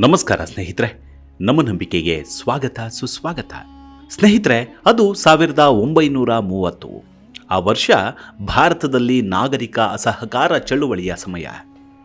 ನಮಸ್ಕಾರ ಸ್ನೇಹಿತರೆ, ನಮ್ಮ ನಂಬಿಕೆಗೆ ಸ್ವಾಗತ, ಸುಸ್ವಾಗತ. ಸ್ನೇಹಿತರೆ, ಅದು ಸಾವಿರದ ಒಂಬೈನೂರ ಮೂವತ್ತು. ಆ ವರ್ಷ ಭಾರತದಲ್ಲಿ ನಾಗರಿಕ ಅಸಹಕಾರ ಚಳುವಳಿಯ ಸಮಯ.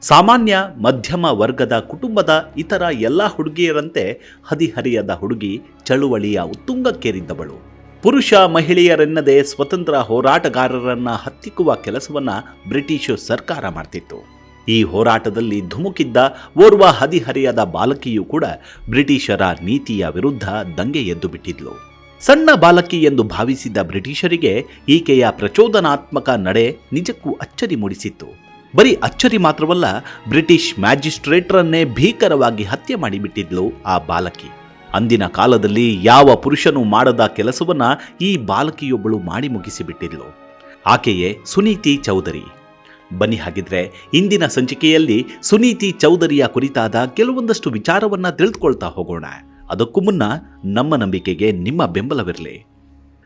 ಸಾಮಾನ್ಯ ಮಧ್ಯಮ ವರ್ಗದ ಕುಟುಂಬದ ಇತರ ಎಲ್ಲ ಹುಡುಗಿಯರಂತೆ ಹದಿಹರಿಯದ ಹುಡುಗಿ ಚಳುವಳಿಯ ಉತ್ತುಂಗಕ್ಕೇರಿದ್ದವಳು. ಪುರುಷ ಮಹಿಳೆಯರೆನ್ನದೇ ಸ್ವತಂತ್ರ ಹೋರಾಟಗಾರರನ್ನ ಹತ್ತಿಕ್ಕುವ ಕೆಲಸವನ್ನ ಬ್ರಿಟಿಷ್ ಸರ್ಕಾರ ಮಾಡ್ತಿತ್ತು. ಈ ಹೋರಾಟದಲ್ಲಿ ಧುಮುಕಿದ್ದ ಓರ್ವ ಹದಿಹರೆಯದ ಬಾಲಕಿಯೂ ಕೂಡ ಬ್ರಿಟಿಷರ ನೀತಿಯ ವಿರುದ್ಧ ದಂಗೆ ಎದ್ದು ಬಿಟ್ಟಿದ್ಲು. ಸಣ್ಣ ಬಾಲಕಿ ಎಂದು ಭಾವಿಸಿದ್ದ ಬ್ರಿಟಿಷರಿಗೆ ಈಕೆಯ ಪ್ರಚೋದನಾತ್ಮಕ ನಡೆ ನಿಜಕ್ಕೂ ಅಚ್ಚರಿ ಮೂಡಿಸಿತ್ತು. ಬರೀ ಅಚ್ಚರಿ ಮಾತ್ರವಲ್ಲ, ಬ್ರಿಟಿಷ್ ಮ್ಯಾಜಿಸ್ಟ್ರೇಟ್ರನ್ನೇ ಭೀಕರವಾಗಿ ಹತ್ಯೆ ಮಾಡಿಬಿಟ್ಟಿದ್ಲು ಆ ಬಾಲಕಿ. ಅಂದಿನ ಕಾಲದಲ್ಲಿ ಯಾವ ಪುರುಷನು ಮಾಡದ ಕೆಲಸವನ್ನ ಈ ಬಾಲಕಿಯೊಬ್ಬಳು ಮಾಡಿ ಮುಗಿಸಿಬಿಟ್ಟಿದ್ಲು. ಆಕೆಯೇ ಸುನೀತಿ ಚೌಧರಿ. ಬನ್ನಿ ಹಾಗಿದ್ರೆ ಇಂದಿನ ಸಂಚಿಕೆಯಲ್ಲಿ ಸುನೀತಿ ಚೌಧರಿಯ ಕುರಿತಾದ ಕೆಲವೊಂದಷ್ಟು ವಿಚಾರವನ್ನ ತಿಳಿದುಕೊಳ್ತಾ ಹೋಗೋಣ. ಅದಕ್ಕೂ ಮುನ್ನ ನಮ್ಮ ನಂಬಿಕೆಗೆ ನಿಮ್ಮ ಬೆಂಬಲವಿರಲಿ.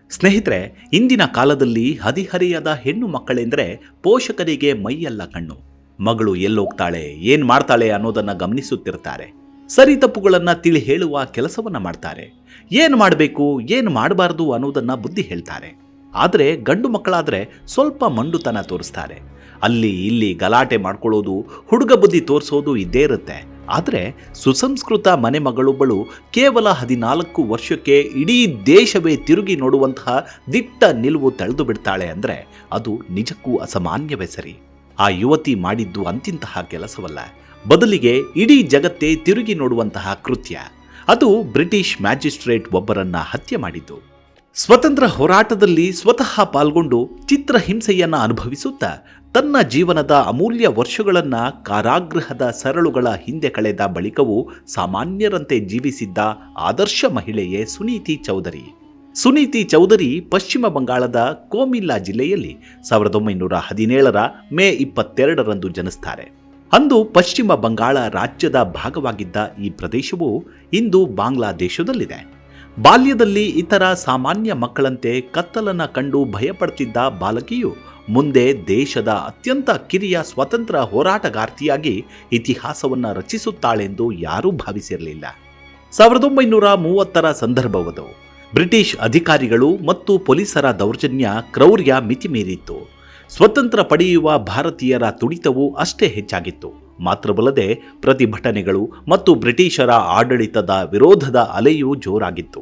ಸ್ನೇಹಿತರೆ, ಇಂದಿನ ಕಾಲದಲ್ಲಿ ಹದಿಹರೆಯದ ಹೆಣ್ಣು ಮಕ್ಕಳೆಂದರೆ ಪೋಷಕರಿಗೆ ಮೈಯೆಲ್ಲ ಕಣ್ಣು. ಮಗಳು ಎಲ್ಲೋಗ್ತಾಳೆ, ಏನ್ ಮಾಡ್ತಾಳೆ ಅನ್ನೋದನ್ನ ಗಮನಿಸುತ್ತಿರ್ತಾರೆ. ಸರಿ ತಪ್ಪುಗಳನ್ನ ತಿಳಿ ಹೇಳುವ ಕೆಲಸವನ್ನ ಮಾಡ್ತಾರೆ. ಏನು ಮಾಡಬೇಕು, ಏನು ಮಾಡಬಾರದು ಅನ್ನೋದನ್ನ ಬುದ್ಧಿ ಹೇಳ್ತಾರೆ. ಆದರೆ ಗಂಡು ಮಕ್ಕಳಾದರೆ ಸ್ವಲ್ಪ ಮಂಡುತನ ತೋರಿಸ್ತಾರೆ. ಅಲ್ಲಿ ಇಲ್ಲಿ ಗಲಾಟೆ ಮಾಡ್ಕೊಳ್ಳೋದು, ಹುಡುಗ ಬುದ್ಧಿ ತೋರಿಸೋದು ಇದ್ದೇ ಇರುತ್ತೆ. ಆದರೆ ಸುಸಂಸ್ಕೃತ ಮನೆಮಗಳೊಬ್ಬಳು ಕೇವಲ ಹದಿನಾಲ್ಕು ವರ್ಷಕ್ಕೆ ಇಡೀ ದೇಶವೇ ತಿರುಗಿ ನೋಡುವಂತಹ ದಿಟ್ಟ ನಿಲುವು ತಳೆದು ಬಿಡ್ತಾಳೆ ಅಂದರೆ ಅದು ನಿಜಕ್ಕೂ ಅಸಾಮಾನ್ಯವೇ ಸರಿ. ಆ ಯುವತಿ ಮಾಡಿದ್ದು ಅಂತಿಂತಹ ಕೆಲಸವಲ್ಲ. ಬದಲಿಗೆ ಇಡೀ ಜಗತ್ತೇ ತಿರುಗಿ ನೋಡುವಂತಹ ಕೃತ್ಯ. ಅದು ಬ್ರಿಟಿಷ್ ಮ್ಯಾಜಿಸ್ಟ್ರೇಟ್ ಒಬ್ಬರನ್ನ ಹತ್ಯೆ ಮಾಡಿದ್ದು. ಸ್ವತಂತ್ರ ಹೋರಾಟದಲ್ಲಿ ಸ್ವತಃ ಪಾಲ್ಗೊಂಡು ಚಿತ್ರಹಿಂಸೆಯನ್ನ ಅನುಭವಿಸುತ್ತಾ ತನ್ನ ಜೀವನದ ಅಮೂಲ್ಯ ವರ್ಷಗಳನ್ನ ಕಾರಾಗೃಹದ ಸರಳುಗಳ ಹಿಂದೆ ಕಳೆದ ಬಳಿಕವೂ ಸಾಮಾನ್ಯರಂತೆ ಜೀವಿಸಿದ್ದ ಆದರ್ಶ ಮಹಿಳೆಯೇ ಸುನೀತಿ ಚೌಧರಿ. ಸುನೀತಿ ಚೌಧರಿ ಪಶ್ಚಿಮ ಬಂಗಾಳದ ಕೋಮಿಲ್ಲಾ ಜಿಲ್ಲೆಯಲ್ಲಿ ಸಾವಿರದ ಒಂಬೈನೂರ ಹದಿನೇಳರ ಮೇ ಇಪ್ಪತ್ತೆರಡರಂದು ಜನಿಸ್ತಾರೆ. ಅಂದು ಪಶ್ಚಿಮ ಬಂಗಾಳ ರಾಜ್ಯದ ಭಾಗವಾಗಿದ್ದ ಈ ಪ್ರದೇಶವು ಇಂದು ಬಾಂಗ್ಲಾದೇಶದಲ್ಲಿದೆ. ಬಾಲ್ಯದಲ್ಲಿ ಇತರ ಸಾಮಾನ್ಯ ಮಕ್ಕಳಂತೆ ಕತ್ತಲನ್ನ ಕಂಡು ಭಯಪಡ್ತಿದ್ದ ಬಾಲಕಿಯು ಮುಂದೆ ದೇಶದ ಅತ್ಯಂತ ಕಿರಿಯ ಸ್ವತಂತ್ರ ಹೋರಾಟಗಾರ್ತಿಯಾಗಿ ಇತಿಹಾಸವನ್ನು ರಚಿಸುತ್ತಾಳೆಂದು ಯಾರೂ ಭಾವಿಸಿರಲಿಲ್ಲ. ಸಾವಿರದ ಒಂಬೈನೂರ ಮೂವತ್ತರ ಸಂದರ್ಭವದು. ಬ್ರಿಟಿಷ್ ಅಧಿಕಾರಿಗಳು ಮತ್ತು ಪೊಲೀಸರ ದೌರ್ಜನ್ಯ ಕ್ರೌರ್ಯ ಮಿತಿಮೀರಿತ್ತು. ಸ್ವತಂತ್ರ ಪಡೆಯುವ ಭಾರತೀಯರ ತುಡಿತವು ಅಷ್ಟೇ ಹೆಚ್ಚಾಗಿತ್ತು. ಮಾತ್ರವಲ್ಲದೆ ಪ್ರತಿಭಟನೆಗಳು ಮತ್ತು ಬ್ರಿಟಿಷರ ಆಡಳಿತದ ವಿರೋಧದ ಅಲೆಯೂ ಜೋರಾಗಿತ್ತು.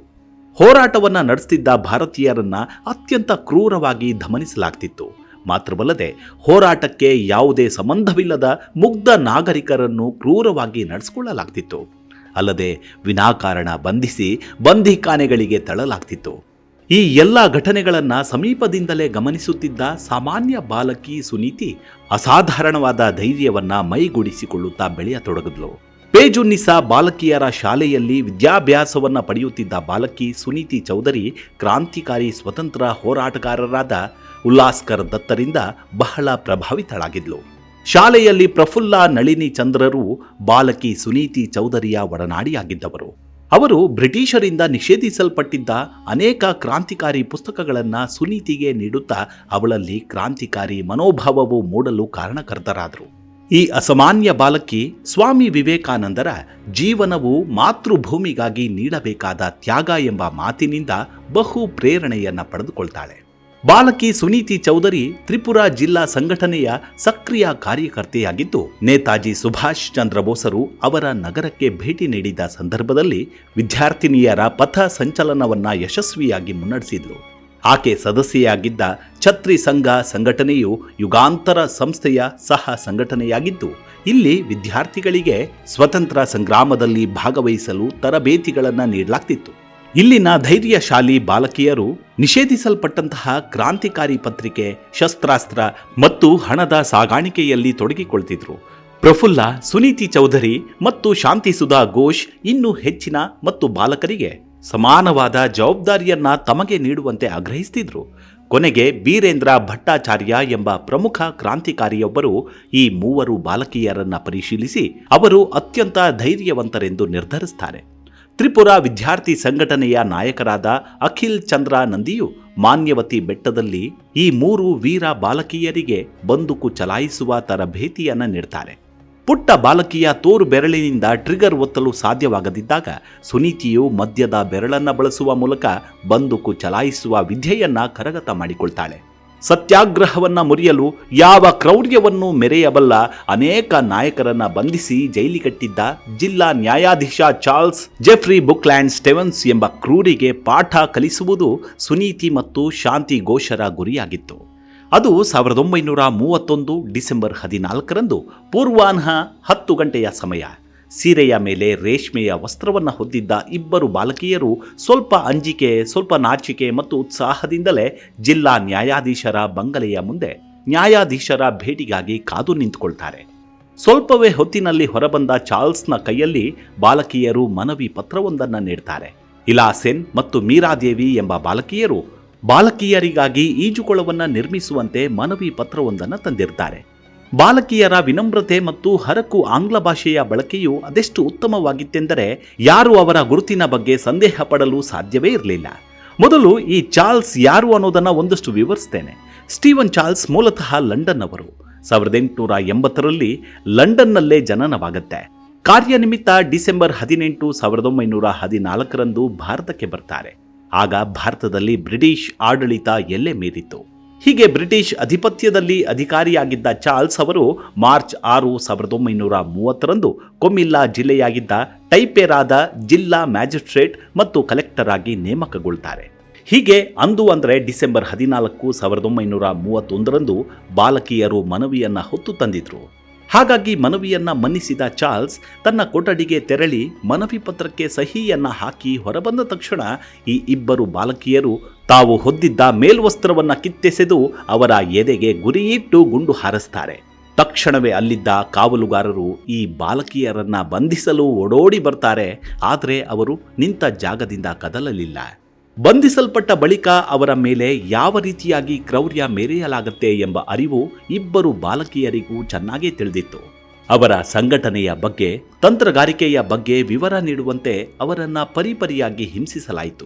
ಹೋರಾಟವನ್ನು ನಡೆಸುತ್ತಿದ್ದ ಭಾರತೀಯರನ್ನ ಅತ್ಯಂತ ಕ್ರೂರವಾಗಿ ಧಮನಿಸಲಾಗ್ತಿತ್ತು ಮಾತ್ರವಲ್ಲದೆ ಹೋರಾಟಕ್ಕೆ ಯಾವುದೇ ಸಂಬಂಧವಿಲ್ಲದ ಮುಗ್ಧ ನಾಗರಿಕರನ್ನು ಕ್ರೂರವಾಗಿ ನಡೆಸಿಕೊಳ್ಳಲಾಗ್ತಿತ್ತು. ಅಲ್ಲದೆ ವಿನಾಕಾರಣ ಬಂಧಿಸಿ ಬಂಧಿಖಾನೆಗಳಿಗೆ ತಳ್ಳಲಾಗ್ತಿತ್ತು. ಈ ಎಲ್ಲ ಘಟನೆಗಳನ್ನ ಸಮೀಪದಿಂದಲೇ ಗಮನಿಸುತ್ತಿದ್ದ ಸಾಮಾನ್ಯ ಬಾಲಕಿ ಸುನೀತಿ ಅಸಾಧಾರಣವಾದ ಧೈರ್ಯವನ್ನ ಮೈಗೂಡಿಸಿಕೊಳ್ಳುತ್ತಾ ಬೆಳೆಯತೊಡಗಿದ್ಲು. ಪೇಜುನ್ನಿಸಾ ಬಾಲಕಿಯರ ಶಾಲೆಯಲ್ಲಿ ವಿದ್ಯಾಭ್ಯಾಸವನ್ನ ಪಡೆಯುತ್ತಿದ್ದ ಬಾಲಕಿ ಸುನೀತಿ ಚೌಧರಿ ಕ್ರಾಂತಿಕಾರಿ ಸ್ವತಂತ್ರ ಹೋರಾಟಗಾರರಾದ ಉಲ್ಲಾಸ್ಕರ್ ದತ್ತರಿಂದ ಬಹಳ ಪ್ರಭಾವಿತಳಾಗಿದ್ಲು. ಶಾಲೆಯಲ್ಲಿ ಪ್ರಫುಲ್ಲ ನಳಿನಿ ಚಂದ್ರರು ಬಾಲಕಿ ಸುನೀತಿ ಚೌಧರಿಯ ಒಡನಾಡಿಯಾಗಿದ್ದವರು. ಅವರು ಬ್ರಿಟಿಷರಿಂದ ನಿಷೇಧಿಸಲ್ಪಟ್ಟಿದ್ದ ಅನೇಕ ಕ್ರಾಂತಿಕಾರಿ ಪುಸ್ತಕಗಳನ್ನು ಸುನೀತಿಗೆ ನೀಡುತ್ತಾ ಅವಳಲ್ಲಿ ಕ್ರಾಂತಿಕಾರಿ ಮನೋಭಾವವು ಮೂಡಲು ಕಾರಣಕರ್ತರಾದರು. ಈ ಅಸಾಮಾನ್ಯ ಬಾಲಕಿ ಸ್ವಾಮಿ ವಿವೇಕಾನಂದರ ಜೀವನವು ಮಾತೃಭೂಮಿಗಾಗಿ ನೀಡಬೇಕಾದ ತ್ಯಾಗ ಎಂಬ ಮಾತಿನಿಂದ ಬಹು ಪ್ರೇರಣೆಯನ್ನು ಪಡೆದುಕೊಳ್ತಾಳೆ. ಬಾಲಕಿ ಸುನೀತಿ ಚೌಧರಿ ತ್ರಿಪುರ ಜಿಲ್ಲಾ ಸಂಘಟನೆಯ ಸಕ್ರಿಯ ಕಾರ್ಯಕರ್ತೆಯಾಗಿದ್ದು, ನೇತಾಜಿ ಸುಭಾಷ್ ಚಂದ್ರ ಬೋಸರು ಅವರ ನಗರಕ್ಕೆ ಭೇಟಿ ನೀಡಿದ ಸಂದರ್ಭದಲ್ಲಿ ವಿದ್ಯಾರ್ಥಿನಿಯರ ಪಥ ಸಂಚಲನವನ್ನ ಯಶಸ್ವಿಯಾಗಿ ಮುನ್ನಡೆಸಿದ್ಲು ಆಕೆ ಸದಸ್ಯೆಯಾಗಿದ್ದ ಛತ್ರಿ ಸಂಘ ಸಂಘಟನೆಯು ಯುಗಾಂತರ ಸಂಸ್ಥೆಯ ಸಹ ಸಂಘಟನೆಯಾಗಿದ್ದು, ಇಲ್ಲಿ ವಿದ್ಯಾರ್ಥಿಗಳಿಗೆ ಸ್ವತಂತ್ರ ಸಂಗ್ರಾಮದಲ್ಲಿ ಭಾಗವಹಿಸಲು ತರಬೇತಿಗಳನ್ನು ನೀಡಲಾಗ್ತಿತ್ತು. ಇಲ್ಲಿನ ಧೈರ್ಯಶಾಲಿ ಬಾಲಕಿಯರು ನಿಷೇಧಿಸಲ್ಪಟ್ಟಂತಹ ಕ್ರಾಂತಿಕಾರಿ ಪತ್ರಿಕೆ, ಶಸ್ತ್ರಾಸ್ತ್ರ ಮತ್ತು ಹಣದ ಸಾಗಾಣಿಕೆಯಲ್ಲಿ ತೊಡಗಿಕೊಳ್ತಿದ್ರು. ಪ್ರಫುಲ್ಲ, ಸುನೀತಿ ಚೌಧರಿ ಮತ್ತು ಶಾಂತಿ ಸುಧಾ ಘೋಷ್ ಇನ್ನೂ ಹೆಚ್ಚಿನ ಮತ್ತು ಬಾಲಕರಿಗೆ ಸಮಾನವಾದ ಜವಾಬ್ದಾರಿಯನ್ನ ತಮಗೆ ನೀಡುವಂತೆ ಆಗ್ರಹಿಸ್ತಿದ್ರು. ಕೊನೆಗೆ ಬೀರೇಂದ್ರ ಭಟ್ಟಾಚಾರ್ಯ ಎಂಬ ಪ್ರಮುಖ ಕ್ರಾಂತಿಕಾರಿಯೊಬ್ಬರು ಈ ಮೂವರು ಬಾಲಕಿಯರನ್ನ ಪರಿಶೀಲಿಸಿ ಅವರು ಅತ್ಯಂತ ಧೈರ್ಯವಂತರೆಂದು ನಿರ್ಧರಿಸ್ತಾರೆ. ತ್ರಿಪುರಾ ವಿದ್ಯಾರ್ಥಿ ಸಂಘಟನೆಯ ನಾಯಕರಾದ ಅಖಿಲ್ ಚಂದ್ರ ನಂದಿಯು ಮಾನ್ಯವತಿ ಬೆಟ್ಟದಲ್ಲಿ ಈ ಮೂರು ವೀರ ಬಾಲಕಿಯರಿಗೆ ಬಂದೂಕು ಚಲಾಯಿಸುವ ತರಬೇತಿಯನ್ನ ನೀಡ್ತಾರೆ. ಪುಟ್ಟ ಬಾಲಕಿಯ ತೋರು ಬೆರಳಿನಿಂದ ಟ್ರಿಗರ್ ಒತ್ತಲು ಸಾಧ್ಯವಾಗದಿದ್ದಾಗ ಸುನೀತಿಯು ಮದ್ಯದ ಬೆರಳನ್ನ ಬಳಸುವ ಮೂಲಕ ಬಂದೂಕು ಚಲಾಯಿಸುವ ವಿದ್ಯೆಯನ್ನ ಕರಗತ ಮಾಡಿಕೊಳ್ತಾಳೆ. ಸತ್ಯಾಗ್ರಹವನ್ನ ಮುರಿಯಲು ಯಾವ ಕ್ರೌರ್ಯವನ್ನು ಮೆರೆಯಬಲ್ಲ ಅನೇಕ ನಾಯಕರನ್ನ ಬಂಧಿಸಿ ಜೈಲಿಗಟ್ಟಿದ್ದ ಜಿಲ್ಲಾ ನ್ಯಾಯಾಧೀಶ ಚಾರ್ಲ್ಸ್ ಜೆಫ್ರಿ ಬುಕ್ಲ್ಯಾಂಡ್ ಸ್ಟೆವನ್ಸ್ ಎಂಬ ಕ್ರೂರಿಗೆ ಪಾಠ ಕಲಿಸುವುದು ಸುನೀತಿ ಮತ್ತು ಶಾಂತಿ ಘೋಷರ ಗುರಿಯಾಗಿತ್ತು. ಅದು ಸಾವಿರದ ಒಂಬೈನೂರ ಮೂವತ್ತೊಂದು ಡಿಸೆಂಬರ್ ಹದಿನಾಲ್ಕರಂದು ಪೂರ್ವಾಹ್ನ ಹತ್ತು ಗಂಟೆಯ ಸಮಯ. ಸೀರೆಯ ಮೇಲೆ ರೇಷ್ಮೆಯ ವಸ್ತ್ರವನ್ನು ಹೊದ್ದಿದ್ದ ಇಬ್ಬರು ಬಾಲಕಿಯರು ಸ್ವಲ್ಪ ಅಂಜಿಕೆ, ಸ್ವಲ್ಪ ನಾಚಿಕೆ ಮತ್ತು ಉತ್ಸಾಹದಿಂದಲೇ ಜಿಲ್ಲಾ ನ್ಯಾಯಾಧೀಶರ ಬಂಗಲೆಯ ಮುಂದೆ ನ್ಯಾಯಾಧೀಶರ ಭೇಟಿಗಾಗಿ ಕಾದು ನಿಂತುಕೊಳ್ತಾರೆ. ಸ್ವಲ್ಪವೇ ಹೊತ್ತಿನಲ್ಲಿ ಹೊರಬಂದ ಚಾರ್ಲ್ಸ್ನ ಕೈಯಲ್ಲಿ ಬಾಲಕಿಯರು ಮನವಿ ಪತ್ರವೊಂದನ್ನು ನೀಡ್ತಾರೆ. ಇಲಾಸೆನ್ ಮತ್ತು ಮೀರಾದೇವಿ ಎಂಬ ಬಾಲಕಿಯರು ಬಾಲಕಿಯರಿಗಾಗಿ ಈಜುಕೊಳವನ್ನು ನಿರ್ಮಿಸುವಂತೆ ಮನವಿ ಪತ್ರವೊಂದನ್ನು ತಂದಿರ್ತಾರೆ. ಬಾಲಕಿಯರ ವಿನಮ್ರತೆ ಮತ್ತು ಹರಕು ಆಂಗ್ಲ ಭಾಷೆಯ ಬಳಕೆಯು ಅದೆಷ್ಟು ಉತ್ತಮವಾಗಿತ್ತೆಂದರೆ ಯಾರು ಅವರ ಗುರುತಿನ ಬಗ್ಗೆ ಸಂದೇಹ ಪಡಲು ಸಾಧ್ಯವೇ ಇರಲಿಲ್ಲ. ಮೊದಲು ಈ ಚಾರ್ಲ್ಸ್ ಯಾರು ಅನ್ನೋದನ್ನ ಒಂದಷ್ಟು ವಿವರಿಸ್ತೇನೆ. ಸ್ಟೀವನ್ ಚಾರ್ಲ್ಸ್ ಮೂಲತಃ ಲಂಡನ್ ಅವರು ಸಾವಿರದ ಎಂಟುನೂರ ಎಂಬತ್ತರಲ್ಲಿ ಲಂಡನ್ನಲ್ಲೇ ಜನನವಾಗುತ್ತೆ. ಕಾರ್ಯನಿಮಿತ್ತ ಡಿಸೆಂಬರ್ ಹದಿನೆಂಟು ಸಾವಿರದ ಒಂಬೈನೂರ ಹದಿನಾಲ್ಕರಂದು ಭಾರತಕ್ಕೆ ಬರ್ತಾರೆ. ಆಗ ಭಾರತದಲ್ಲಿ ಬ್ರಿಟಿಷ್ ಆಡಳಿತ ಎಲ್ಲೆ ಮೀರಿತ್ತು. ಹೀಗೆ ಬ್ರಿಟಿಷ್ ಅಧಿಪತ್ಯದಲ್ಲಿ ಅಧಿಕಾರಿಯಾಗಿದ್ದ ಚಾರ್ಲ್ಸ್ ಅವರು ಮಾರ್ಚ್ ಆರು ಸಾವಿರದ ಒಂಬೈನೂರ ಮೂವತ್ತರಂದು ಕೊಮಿಲ್ಲಾ ಜಿಲ್ಲೆಯಾಗಿದ್ದ ಟೈಪೇರಾದ ಜಿಲ್ಲಾ ಮ್ಯಾಜಿಸ್ಟ್ರೇಟ್ ಮತ್ತು ಕಲೆಕ್ಟರ್ ಆಗಿ ನೇಮಕಗೊಳ್ತಾರೆ. ಹೀಗೆ ಅಂದು ಅಂದರೆ ಡಿಸೆಂಬರ್ ಹದಿನಾಲ್ಕು ಸಾವಿರದ ಒಂಬೈನೂರ ಮೂವತ್ತೊಂದರಂದು ಬಾಲಕಿಯರು ಮನವಿಯನ್ನು ಹೊತ್ತು ತಂದಿದ್ರು. ಹಾಗಾಗಿ ಮನವಿಯನ್ನ ಮನ್ನಿಸಿದ ಚಾರ್ಲ್ಸ್ ತನ್ನ ಕೊಠಡಿಗೆ ತೆರಳಿ ಮನವಿ ಪತ್ರಕ್ಕೆ ಸಹಿಯನ್ನ ಹಾಕಿ ಹೊರಬಂದ ತಕ್ಷಣ ಈ ಇಬ್ಬರು ಬಾಲಕಿಯರು ತಾವು ಹೊದ್ದಿದ್ದ ಮೇಲ್ವಸ್ತ್ರವನ್ನ ಕಿತ್ತೆಸೆದು ಅವರ ಎದೆಗೆ ಗುರಿಯಿಟ್ಟು ಗುಂಡು ಹಾರಿಸ್ತಾರೆ. ತಕ್ಷಣವೇ ಅಲ್ಲಿದ್ದ ಕಾವಲುಗಾರರು ಈ ಬಾಲಕಿಯರನ್ನ ಬಂಧಿಸಲು ಓಡೋಡಿ ಬರ್ತಾರೆ, ಆದರೆ ಅವರು ನಿಂತ ಜಾಗದಿಂದ ಕದಲಲಿಲ್ಲ. ಬಂಧಿಸಲ್ಪಟ್ಟ ಬಳಿಕ ಅವರ ಮೇಲೆ ಯಾವ ರೀತಿಯಾಗಿ ಕ್ರೌರ್ಯ ಮೆರೆಯಲಾಗುತ್ತೆ ಎಂಬ ಅರಿವು ಇಬ್ಬರು ಬಾಲಕಿಯರಿಗೂ ಚೆನ್ನಾಗಿ ತಿಳಿದಿತ್ತು. ಅವರ ಸಂಘಟನೆಯ ಬಗ್ಗೆ, ತಂತ್ರಗಾರಿಕೆಯ ಬಗ್ಗೆ ವಿವರ ನೀಡುವಂತೆ ಅವರನ್ನು ಪರಿಪರಿಯಾಗಿ ಹಿಂಸಿಸಲಾಯಿತು.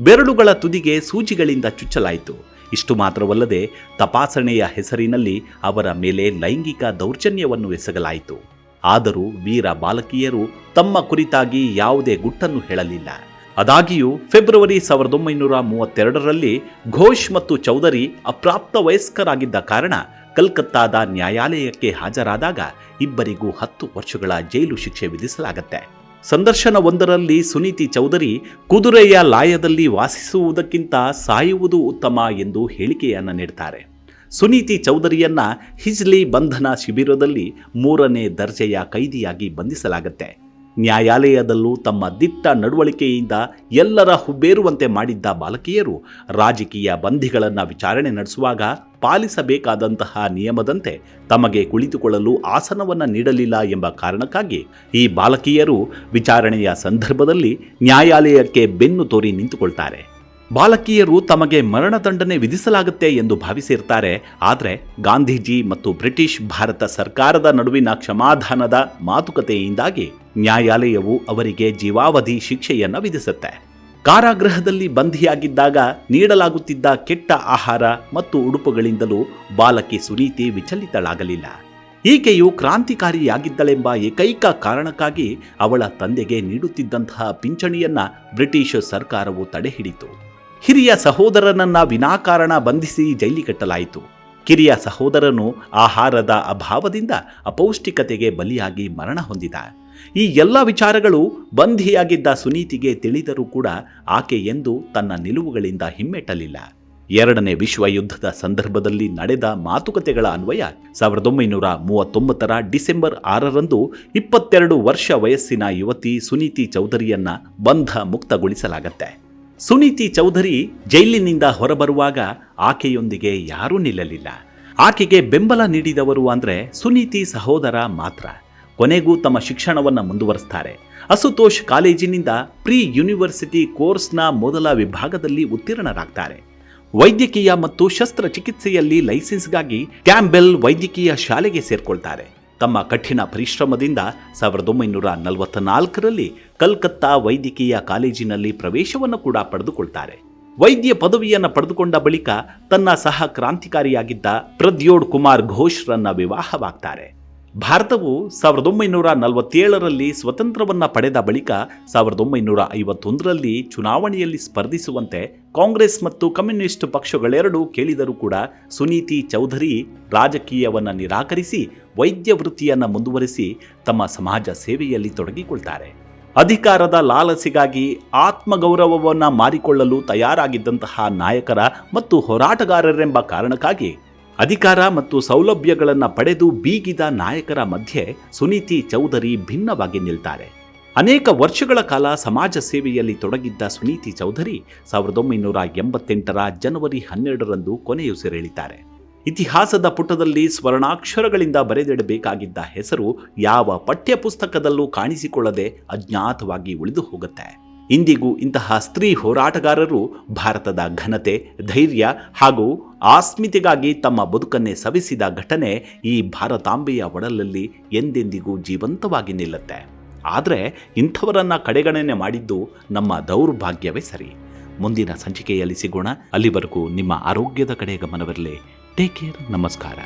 ಬೆರಳುಗಳ ತುದಿಗೆ ಸೂಜಿಗಳಿಂದ ಚುಚ್ಚಲಾಯಿತು. ಇಷ್ಟು ಮಾತ್ರವಲ್ಲದೆ ತಪಾಸಣೆಯ ಹೆಸರಿನಲ್ಲಿ ಅವರ ಮೇಲೆ ಲೈಂಗಿಕ ದೌರ್ಜನ್ಯವನ್ನು ಎಸಗಲಾಯಿತು. ಆದರೂ ವೀರ ಬಾಲಕಿಯರು ತಮ್ಮ ಕುರಿತಾಗಿ ಯಾವುದೇ ಗುಟ್ಟನ್ನು ಹೇಳಲಿಲ್ಲ. ಆದಾಗಿಯೂ ಫೆಬ್ರವರಿ ಸಾವಿರದ ಒಂಬೈನೂರ ಮೂವತ್ತೆರಡರಲ್ಲಿ ಘೋಷ್ ಮತ್ತು ಚೌಧರಿ ಅಪ್ರಾಪ್ತ ವಯಸ್ಕರಾಗಿದ್ದ ಕಾರಣ ಕಲ್ಕತ್ತಾದ ನ್ಯಾಯಾಲಯಕ್ಕೆ ಹಾಜರಾದಾಗ ಇಬ್ಬರಿಗೂ ಹತ್ತು ವರ್ಷಗಳ ಜೈಲು ಶಿಕ್ಷೆ ವಿಧಿಸಲಾಗತ್ತೆ. ಸಂದರ್ಶನವೊಂದರಲ್ಲಿ ಸುನೀತಿ ಚೌಧರಿ ಕುದುರೆಯ ಲಾಯದಲ್ಲಿ ವಾಸಿಸುವುದಕ್ಕಿಂತ ಸಾಯುವುದು ಉತ್ತಮ ಎಂದು ಹೇಳಿಕೆಯನ್ನು ನೀಡ್ತಾರೆ. ಸುನೀತಿ ಚೌಧರಿಯನ್ನ ಹಿಜ್ಲಿ ಬಂಧನ ಶಿಬಿರದಲ್ಲಿ ಮೂರನೇ ದರ್ಜೆಯ ಕೈದಿಯಾಗಿ ಬಂಧಿಸಲಾಗತ್ತೆ. ನ್ಯಾಯಾಲಯದಲ್ಲೂ ತಮ್ಮ ದಿಟ್ಟ ನಡವಳಿಕೆಯಿಂದ ಎಲ್ಲರ ಹುಬ್ಬೇರುವಂತೆ ಮಾಡಿದ್ದ ಬಾಲಕಿಯರು ರಾಜಕೀಯ ಬಂಧಿಗಳನ್ನು ವಿಚಾರಣೆ ನಡೆಸುವಾಗ ಪಾಲಿಸಬೇಕಾದಂತಹ ನಿಯಮದಂತೆ ತಮಗೆ ಕುಳಿತುಕೊಳ್ಳಲು ಆಸನವನ್ನು ನೀಡಲಿಲ್ಲ ಎಂಬ ಕಾರಣಕ್ಕಾಗಿ ಈ ಬಾಲಕಿಯರು ವಿಚಾರಣೆಯ ಸಂದರ್ಭದಲ್ಲಿ ನ್ಯಾಯಾಲಯಕ್ಕೆ ಬೆನ್ನು ತೋರಿ ನಿಂತುಕೊಳ್ತಾರೆ. ಬಾಲಕಿಯರು ತಮಗೆ ಮರಣದಂಡನೆ ವಿಧಿಸಲಾಗುತ್ತೆ ಎಂದು ಭಾವಿಸಿರ್ತಾರೆ. ಆದರೆ ಗಾಂಧೀಜಿ ಮತ್ತು ಬ್ರಿಟಿಷ್ ಭಾರತ ಸರ್ಕಾರದ ನಡುವಿನ ಕ್ಷಮಾಧಾನದ ಮಾತುಕತೆಯಿಂದಾಗಿ ನ್ಯಾಯಾಲಯವು ಅವರಿಗೆ ಜೀವಾವಧಿ ಶಿಕ್ಷೆಯನ್ನು ವಿಧಿಸುತ್ತೆ. ಕಾರಾಗೃಹದಲ್ಲಿ ಬಂಧಿಯಾಗಿದ್ದಾಗ ನೀಡಲಾಗುತ್ತಿದ್ದ ಕೆಟ್ಟ ಆಹಾರ ಮತ್ತು ಉಡುಪುಗಳಿಂದಲೂ ಬಾಲಕಿ ಸುನೀತಿ ವಿಚಲಿತಳಾಗಲಿಲ್ಲ. ಈಕೆಯು ಕ್ರಾಂತಿಕಾರಿಯಾಗಿದ್ದಳೆಂಬ ಏಕೈಕ ಕಾರಣಕ್ಕಾಗಿ ಅವಳ ತಂದೆಗೆ ನೀಡುತ್ತಿದ್ದಂತಹ ಪಿಂಚಣಿಯನ್ನ ಬ್ರಿಟಿಷ್ ಸರ್ಕಾರವು ತಡೆಹಿಡಿತು. ಹಿರಿಯ ಸಹೋದರನನ್ನ ವಿನಾಕಾರಣ ಬಂಧಿಸಿ ಜೈಲಿ ಕಟ್ಟಲಾಯಿತು. ಕಿರಿಯ ಸಹೋದರನು ಆಹಾರದ ಅಭಾವದಿಂದ ಅಪೌಷ್ಟಿಕತೆಗೆ ಬಲಿಯಾಗಿ ಮರಣ ಹೊಂದಿದ. ಈ ಎಲ್ಲ ವಿಚಾರಗಳು ಬಂಧಿಯಾಗಿದ್ದ ಸುನೀತಿಗೆ ತಿಳಿದರೂ ಕೂಡ ಆಕೆ ಎಂದು ತನ್ನ ನಿಲುವುಗಳಿಂದ ಹಿಮ್ಮೆಟ್ಟಲಿಲ್ಲ. ಎರಡನೇ ವಿಶ್ವ ಯುದ್ಧದ ಸಂದರ್ಭದಲ್ಲಿ ನಡೆದ ಮಾತುಕತೆಗಳ ಅನ್ವಯ ಸಾವಿರದ ಒಂಬೈನೂರ ಮೂವತ್ತೊಂಬತ್ತರ ಡಿಸೆಂಬರ್ ಆರರಂದು ಇಪ್ಪತ್ತೆರಡು ವರ್ಷ ವಯಸ್ಸಿನ ಯುವತಿ ಸುನೀತಿ ಚೌಧರಿಯನ್ನ ಬಂಧ ಮುಕ್ತಗೊಳಿಸಲಾಗತ್ತೆ ಸುನೀತಿ ಚೌಧರಿ ಜೈಲಿನಿಂದ ಹೊರಬರುವಾಗ ಆಕೆಯೊಂದಿಗೆ ಯಾರೂ ನಿಲ್ಲಲಿಲ್ಲ. ಆಕೆಗೆ ಬೆಂಬಲ ನೀಡಿದವರು ಅಂದರೆ ಸುನೀತಿ ಸಹೋದರ ಮಾತ್ರ. ಕೊನೆಗೂ ತಮ್ಮ ಶಿಕ್ಷಣವನ್ನು ಮುಂದುವರಿಸ್ತಾರೆ. ಅಸುತೋಷ್ ಕಾಲೇಜಿನಿಂದ ಪ್ರೀ ಯೂನಿವರ್ಸಿಟಿ ಕೋರ್ಸ್ನ ಮೊದಲ ವಿಭಾಗದಲ್ಲಿ ಉತ್ತೀರ್ಣರಾಗ್ತಾರೆ. ವೈದ್ಯಕೀಯ ಮತ್ತು ಶಸ್ತ್ರಚಿಕಿತ್ಸೆಯಲ್ಲಿ ಲೈಸೆನ್ಸ್ಗಾಗಿ ಕ್ಯಾಂಬೆಲ್ ವೈದ್ಯಕೀಯ ಶಾಲೆಗೆ ಸೇರ್ಕೊಳ್ತಾರೆ. ತಮ್ಮ ಕಠಿಣ ಪರಿಶ್ರಮದಿಂದ ಸಾವಿರದ ಒಂಬೈನೂರ ನಲವತ್ತ ನಾಲ್ಕರಲ್ಲಿ ಕಲ್ಕತ್ತಾ ವೈದ್ಯಕೀಯ ಕಾಲೇಜಿನಲ್ಲಿ ಪ್ರವೇಶವನ್ನು ಕೂಡ ಪಡೆದುಕೊಳ್ತಾರೆ. ವೈದ್ಯ ಪದವಿಯನ್ನು ಪಡೆದುಕೊಂಡ ಬಳಿಕ ತನ್ನ ಸಹ ಕ್ರಾಂತಿಕಾರಿಯಾಗಿದ್ದ ಪ್ರದ್ಯೋಡ್ ಕುಮಾರ್ ಘೋಷ್ರನ್ನ ವಿವಾಹವಾಗ್ತಾರೆ. ಭಾರತವು ಸಾವಿರದ ಒಂಬೈನೂರ ನಲವತ್ತೇಳರಲ್ಲಿ ಸ್ವತಂತ್ರವನ್ನು ಪಡೆದ ಬಳಿಕ ಸಾವಿರದ ಒಂಬೈನೂರ ಐವತ್ತೊಂದರಲ್ಲಿ ಚುನಾವಣೆಯಲ್ಲಿ ಸ್ಪರ್ಧಿಸುವಂತೆ ಕಾಂಗ್ರೆಸ್ ಮತ್ತು ಕಮ್ಯುನಿಸ್ಟ್ ಪಕ್ಷಗಳೆರಡೂ ಕೇಳಿದರೂ ಕೂಡ ಸುನೀತಿ ಚೌಧರಿ ರಾಜಕೀಯವನ್ನು ನಿರಾಕರಿಸಿ ವೈದ್ಯ ವೃತ್ತಿಯನ್ನು ಮುಂದುವರಿಸಿ ತಮ್ಮ ಸಮಾಜ ಸೇವೆಯಲ್ಲಿ ತೊಡಗಿಕೊಳ್ತಾರೆ. ಅಧಿಕಾರದ ಲಾಲಸಿಗಾಗಿ ಆತ್ಮಗೌರವವನ್ನು ಮಾರಿಕೊಳ್ಳಲು ತಯಾರಾಗಿದ್ದಂತಹ ನಾಯಕರ ಮತ್ತು ಹೋರಾಟಗಾರರೆಂಬ ಕಾರಣಕ್ಕಾಗಿ ಅಧಿಕಾರ ಮತ್ತು ಸೌಲಭ್ಯಗಳನ್ನು ಪಡೆದು ಬೀಗಿದ ನಾಯಕರ ಮಧ್ಯೆ ಸುನೀತಿ ಚೌಧರಿ ಭಿನ್ನವಾಗಿ ನಿಲ್ತಾರೆ. ಅನೇಕ ವರ್ಷಗಳ ಕಾಲ ಸಮಾಜ ಸೇವೆಯಲ್ಲಿ ತೊಡಗಿದ್ದ ಸುನೀತಿ ಚೌಧರಿ ಸಾವಿರದ ಒಂಬೈನೂರ ಎಂಬತ್ತೆಂಟರ ಜನವರಿ ಹನ್ನೆರಡರಂದು ಕೊನೆಯುಸಿರೆಳಿತಾರೆ ಇತಿಹಾಸದ ಪುಟದಲ್ಲಿ ಸ್ವರ್ಣಾಕ್ಷರಗಳಿಂದ ಬರೆದಿಡಬೇಕಾಗಿದ್ದ ಹೆಸರು ಯಾವ ಪಠ್ಯಪುಸ್ತಕದಲ್ಲೂ ಕಾಣಿಸಿಕೊಳ್ಳದೆ ಅಜ್ಞಾತವಾಗಿ ಉಳಿದು ಹೋಗುತ್ತೆ. ಇಂದಿಗೂ ಇಂತಹ ಸ್ತ್ರೀ ಹೋರಾಟಗಾರರು ಭಾರತದ ಘನತೆ, ಧೈರ್ಯ ಹಾಗೂ ಆಸ್ಮಿತೆಗಾಗಿ ತಮ್ಮ ಬದುಕನ್ನೇ ಸವಿಸಿದ ಘಟನೆ ಈ ಭಾರತಾಂಬೆಯ ಒಡಲಲ್ಲಿ ಎಂದೆಂದಿಗೂ ಜೀವಂತವಾಗಿ ನಿಲ್ಲುತ್ತೆ. ಆದರೆ ಇಂಥವರನ್ನು ಕಡೆಗಣನೆ ಮಾಡಿದ್ದು ನಮ್ಮ ದೌರ್ಭಾಗ್ಯವೇ ಸರಿ. ಮುಂದಿನ ಸಂಚಿಕೆಯಲ್ಲಿ ಸಿಗೋಣ. ಅಲ್ಲಿವರೆಗೂ ನಿಮ್ಮ ಆರೋಗ್ಯದ ಕಡೆ ಗಮನವಿರಲಿ. ಟೇಕ್ ಕೇರ್ ನಮಸ್ಕಾರ.